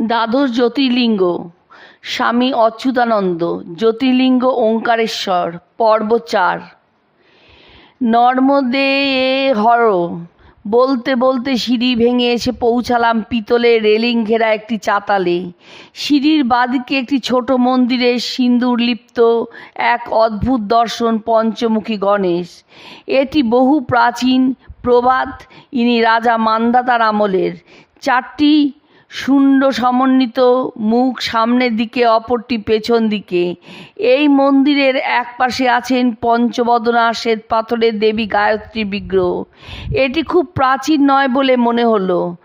দ্বাদশ জ্যোতির্লিঙ্গ, স্বামী অচ্যুতানন্দ, জ্যোতির্লিঙ্গ ওঙ্কারেশ্বর, পর্ব চার। নর্মদে এ হর, বলতে বলতে সিঁড়ি ভেঙে এসে পৌঁছালাম পিতলে রেলিং ঘেরা একটি চাতালে। সিঁড়ির বাদিকে একটি ছোট মন্দিরে সিন্দুর লিপ্ত এক অদ্ভুত দর্শন পঞ্চমুখী গণেশ। এটি বহু প্রাচীন প্রবাদ, ইনি রাজা মান্দাতার আমলের। চারটি শূন্য সমন্বিত মুখ সামনের দিকে, অপরটি পেছন দিকে। এই মন্দিরের এক পাশে আছেন পঞ্চবদনা শ্বেত পাথরের দেবী গায়ত্রী বিগ্রহ। এটি খুব প্রাচীন নয় বলে মনে হলো।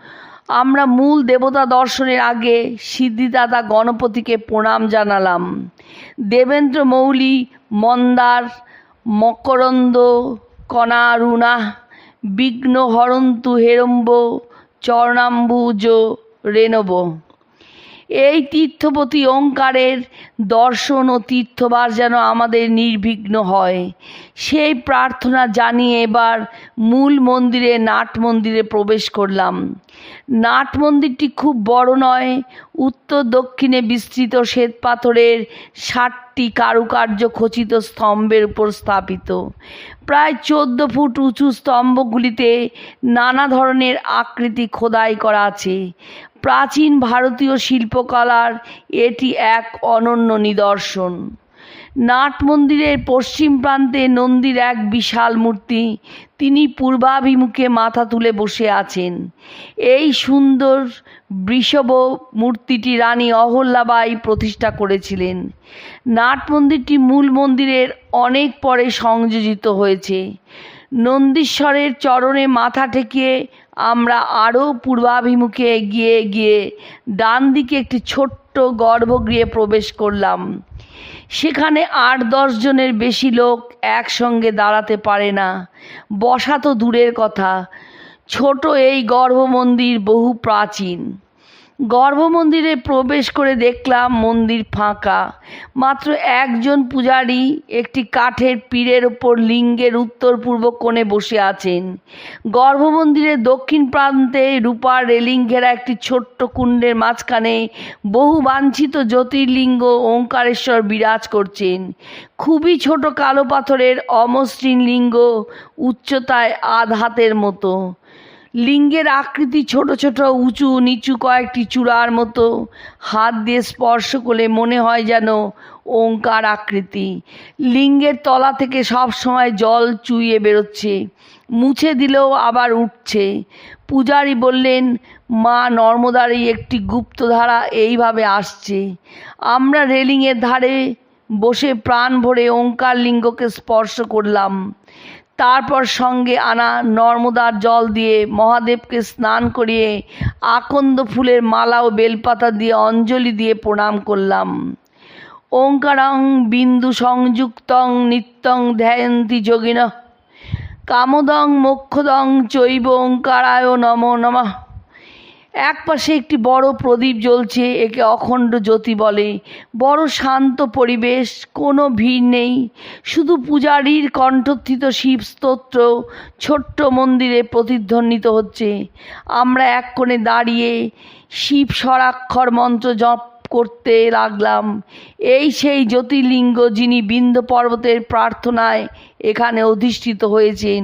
আমরা মূল দেবতা দর্শনের আগে সিদ্ধিদাতা গণপতিকে প্রণাম জানালাম। দেবেন্দ্র মৌলি, মন্দার, মকরন্দ, কণারুণা বিঘ্ন হরন্তু হেরম্ব, চরণাম্বুজ রেণব। এই তীর্থপতি ওঙ্কারের দর্শন ও তীর্থবার যেন আমাদের নির্বিঘ্ন হয়। সেই প্রার্থনা জানিয়ে এবার মূল মন্দিরে নাট মন্দিরে প্রবেশ করলাম। নাট মন্দিরটি খুব বড় নয়, উত্তর দক্ষিণে বিস্তৃত শ্বেত পাথরের ষাটটি কারুকার্য খচিত স্তম্ভের উপর স্থাপিত। প্রায় চোদ্দ ফুট উঁচু স্তম্ভগুলিতে নানা ধরনের আকৃতি খোদাই করা আছে। প্রাচীন ভারতীয় শিল্পকলার এটি এক অনন্য নিদর্শন। নাট মন্দিরের পশ্চিম প্রান্তে নন্দীর এক বিশাল মূর্তি, তিনি পূর্বাভিমুখে মাথা তুলে বসে আছেন। এই সুন্দর বৃষভ মূর্তিটি রানী অহল্যাবাই প্রতিষ্ঠা করেছিলেন। নাট মন্দিরটি মূল মন্দিরের অনেক পরে সংযোজিত হয়েছে। নন্দীশ্বরের চরণে মাথা ঠেকিয়ে আমরা আরও পূর্বাভিমুখে এগিয়ে গিয়ে ডান দিকে একটি ছোট্ট গর্ভগৃহে প্রবেশ করলাম। সেখানে আট দশ জনের বেশি লোক একসঙ্গে দাঁড়াতে পারে না। বসা তো দূরের কথা। ছোট এই গর্ভমন্দির বহু প্রাচীন। গর্ভমন্দিরে প্রবেশ করে দেখলাম মন্দির ফাঁকা। মাত্র একজন পূজারী একটি কাঠের পীরের ওপর লিঙ্গের উত্তর পূর্ব কোণে বসে আছেন। গর্ভমন্দিরের দক্ষিণ প্রান্তে রূপার রেলিং ঘেরা একটি ছোট্ট কুণ্ডের মাঝখানে বহু বাঞ্ছিত জ্যোতির্লিঙ্গ ওঙ্কারেশ্বর বিরাজ করছেন। খুবই ছোট কালো পাথরের অমসৃণ লিঙ্গ উচ্চতায় আধ হাতের মতো। লিঙ্গের আকৃতি ছোট ছোট, উঁচু, নিচু কয়েকটি চূড়ার মতো। হাত দিয়ে স্পর্শ করলে মনে হয় যেন ওঙ্কার আকৃতি। লিঙ্গের তলা থেকে সব সময় জল চুইয়ে বেরোচ্ছে, মুছে দিলেও আবার উঠছে। পূজারি বললেন, মা নর্মদারই একটি গুপ্তধারা এইভাবে আসছে। আমরা রেলিংয়ের ধারে বসে প্রাণ ভরে ওঙ্কার লিঙ্গকে স্পর্শ করলাম। তারপর সঙ্গে আনা নর্মদার জল দিয়ে মহাদেবকে স্নান করিয়ে আকন্দ ফুলের মালা ও বেলপাতা দিয়ে অঞ্জলি দিয়ে প্রণাম করলাম। ওঙ্কারং বিন্দু সংযুক্তং নিত্যং ধ্যায়ন্তি যোগিন কামদং মোক্ষদং চৈব ওঙ্কারায় নম নমঃ। এক পাশে একটি বড় প্রদীপ জ্বলছে, একে অখণ্ড জ্যোতি বলে। বড় শান্ত পরিবেশ, কোনো ভিড় নেই। শুধু পূজারীর কণ্ঠস্থিত শিব স্তোত্র ছোট্ট মন্দিরে প্রতিধ্বনিত হচ্ছে। আমরা এক কোণে দাঁড়িয়ে শিব স্বরাক্ষর মন্ত্র জপ করতে লাগলাম। এই সেই জ্যোতির্লিঙ্গ যিনি বিন্ধ্য পর্বতের প্রার্থনায় এখানে অধিষ্ঠিত হয়েছেন।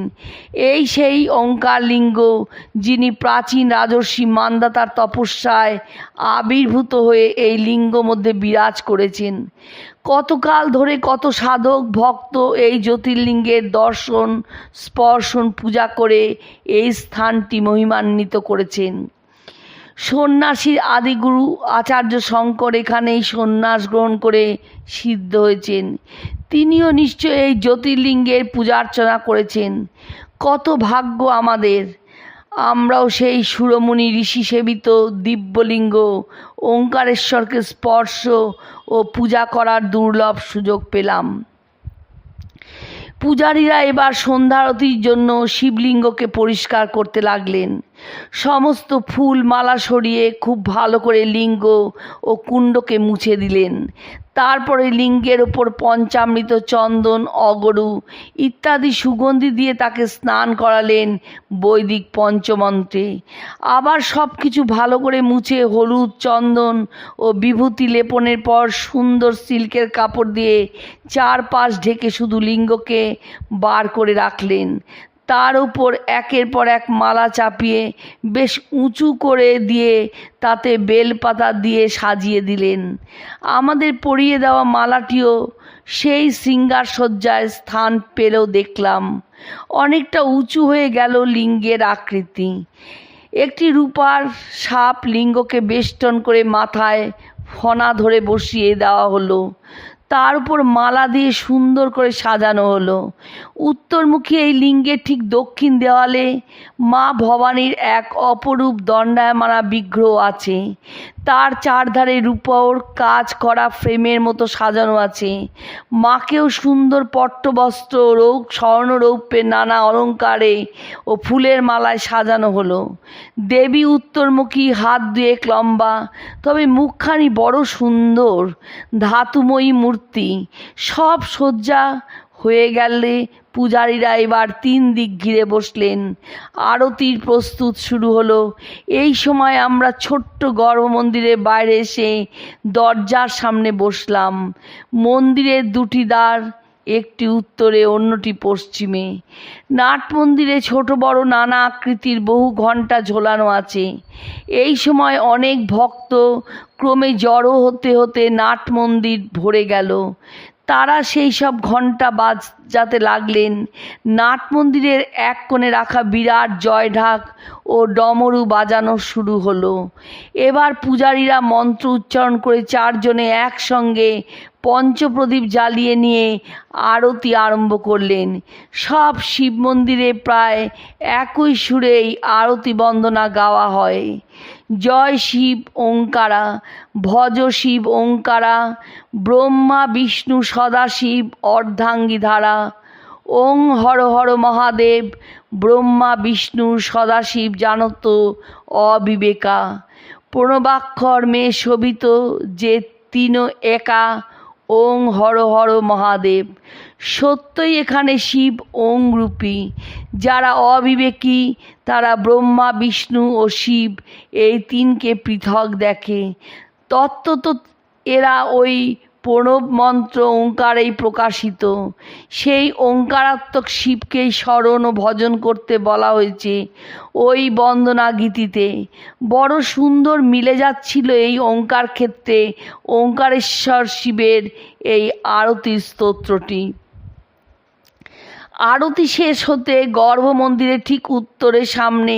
এই সেই ওঙ্কার লিঙ্গ যিনি প্রাচীন রাজর্ষি মান্দাতার তপস্যায় আবির্ভূত হয়ে এই লিঙ্গ মধ্যে বিরাজ করেছেন। কতকাল ধরে কত সাধক ভক্ত এই জ্যোতির্লিঙ্গের দর্শন, স্পর্শন, পূজা করে এই স্থানটি মহিমান্বিত করেছেন। সন্ন্যাসীর আদিগুরু আচার্য শঙ্কর এখানেই সন্ন্যাস গ্রহণ করে সিদ্ধ হয়েছেন। তিনিও নিশ্চয় এই জ্যোতির্লিঙ্গের পূজার্চনা করেছেন। কত ভাগ্য আমাদের। আমরাও সেই সুরমণি ঋষি সেবিত দিব্যলিঙ্গ ওঙ্কারেশ্বরকে স্পর্শ ও পূজা করার দুর্লভ সুযোগ পেলাম। পূজারীরা এবার সন্ধ্যারতির জন্য শিবলিঙ্গকে পরিষ্কার করতে লাগলেন। সমস্ত ফুল মালা সরিয়ে খুব ভালো করে লিঙ্গ ও কুণ্ডকে মুছে দিলেন। তারপরে লিঙ্গের ওপর পঞ্চামৃত চন্দন, অগরু ইত্যাদি সুগন্ধি দিয়ে তাকে স্নান করালেন বৈদিক পঞ্চমন্ত্রে। আবার সব কিছু ভালো করে মুছে হলুদ চন্দন ও বিভূতি লেপনের পর সুন্দর সিল্কের কাপড় দিয়ে চারপাশ ঢেকে শুধু লিঙ্গকে বার করে রাখলেন। তার উপর একের পর এক মালা চাপিয়ে বেশ উঁচু করে দিয়ে তাতে বেলপাতা দিয়ে সাজিয়ে দিলেন। আমাদের পরিয়ে দেওয়া মালাটিও সেই শৃঙ্গার সজ্জায় স্থান পেলেও দেখলাম। অনেকটা উঁচু হয়ে গেল লিঙ্গের আকৃতি। একটি রূপার সাপ লিঙ্গকে বেষ্টন করে মাথায় ফনা ধরে বসিয়ে দেওয়া হলো। তার উপর মালা দিয়ে সুন্দর করে সাজানো হলো। উত্তরমুখী এই লিঙ্গের ঠিক দক্ষিণ দেওয়ালে মা ভবানীর এক অপরূপ দণ্ডায়মানা বিগ্রহ আছে। তার চারধারে রূপর কাজ করা ফ্রেমের মতো সাজানো আছে। মাকেও সুন্দর পট্টবস্ত্র রৌপ স্বর্ণরৌপ্যের নানা অলঙ্কারে ও ফুলের মালায় সাজানো হলো। দেবী উত্তরমুখী, হাত দুয়েক লম্বা, তবে মুখখানি বড় সুন্দর। ধাতুময়ী মূর্তি সব শয্যা হয়ে গেলে পূজারীরা এবার তিন দিক ঘিরে বসলেন। আরতির প্রস্তুত শুরু হলো। এই সময় আমরা ছোট্ট গর্ভ মন্দিরের বাইরে এসে দরজার সামনে বসলাম। মন্দিরের দুটি দ্বার একটি উত্তরে, অন্যটি পশ্চিমে। নাট মন্দিরে ছোট বড় নানা আকৃতির বহু ঘণ্টা ঝোলানো আছে। এই সময় অনেক ভক্ত ক্রমে জড়ো হতে হতে নাট মন্দির ভরে গেল। তারা সেই সব ঘণ্টা বাজাতে লাগলেন। নাট মন্দিরের এক কোণে রাখা বিরাট জয়ঢাক ও ডমরু বাজানো শুরু হলো। এবার পূজারীরা মন্ত্র উচ্চারণ করে চারজনে একসঙ্গে পঞ্চপ্রদীপ জ্বালিয়ে নিয়ে আরতি আরম্ভ করলেন। সব শিব মন্দিরে প্রায় একই সুরেই আরতি বন্দনা গাওয়া হয়। জয় শিব ওঙ্কারা, ভজ শিব ওঙ্কারা, ব্রহ্মা, বিষ্ণু সদাশিব অর্ধাঙ্গী ধারা। ওং হর হর মহাদেব, ব্রহ্মা, বিষ্ণু সদাশিব জানত অবিবেকা। প্রণবাক্ষর মেয়ে শোভিত যে তিন একা ওং হর হর মহাদেব। সত্যই এখানে শিব ওং রূপী। যারা অবিবেকী, তারা ব্রহ্মা, বিষ্ণু ও শিব এই তিনকে পৃথক দেখে। তত্ত্ব তো এরা ওই প্রণব মন্ত্র ওঙ্কারেই প্রকাশিত। সেই ওঙ্কারাত্মক শিবকেই স্মরণ ও ভজন করতে বলা হয়েছে ওই বন্দনা গীতিতে বড় সুন্দর মিলে যাচ্ছিল এই ওঙ্কার ক্ষেত্রে ওঙ্কারেশ্বর শিবের এই আরতি স্তোত্রটি। আরতি শেষ হতে গর্ভ মন্দিরের ঠিক উত্তরের সামনে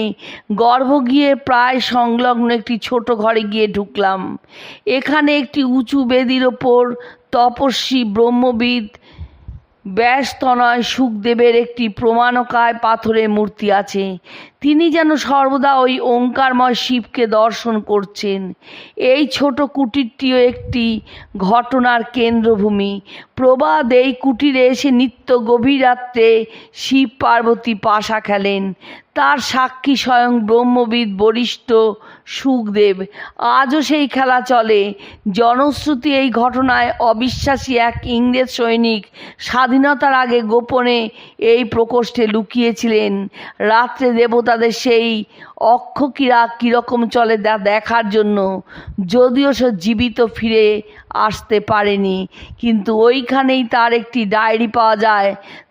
গর্ভ গিয়ে প্রায় সংলগ্ন একটি ছোট ঘরে গিয়ে ঢুকলাম। এখানে একটি উঁচু বেদির ওপর তপস্বী ব্রহ্মবিদ ব্যাসতনয় সুখদেবের একটি প্রমাণকায় পাথরের মূর্তি আছে। তিনি যেন সর্বদা ওই ওঙ্কারময় শিবকে দর্শন করছেন। এই ছোট কুটিরটিও একটি ঘটনার কেন্দ্রভূমি। প্রবাদ এই কুটিরে এসে নিত্য গভীর রাত্রে শিব পার্বতী পাশা খেলেন। তার সাক্ষী স্বয়ং ব্রহ্মবিদ বরিষ্ঠ সুখদেব। আজও সেই খেলা চলে। জনশ্রুতি এই ঘটনায় অবিশ্বাসী এক ইংরেজ সৈনিক স্বাধীনতার আগে গোপনে এই প্রকোষ্ঠে লুকিয়েছিলেন। রাত্রে দেবতাদের সেই অক্ষ ক্রীড়া কীরকম চলে দেখার জন্য। যদিও সে জীবিত ফিরে আসতে পারেনি, কিন্তু ওইখানেই তার একটি ডায়েরি পাওয়া যায়।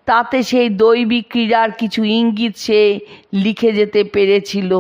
তাতে সেই দৈবিক ক্রীড়ার কিছু ইঙ্গিত সে লিখে যেতে পেরেছিল।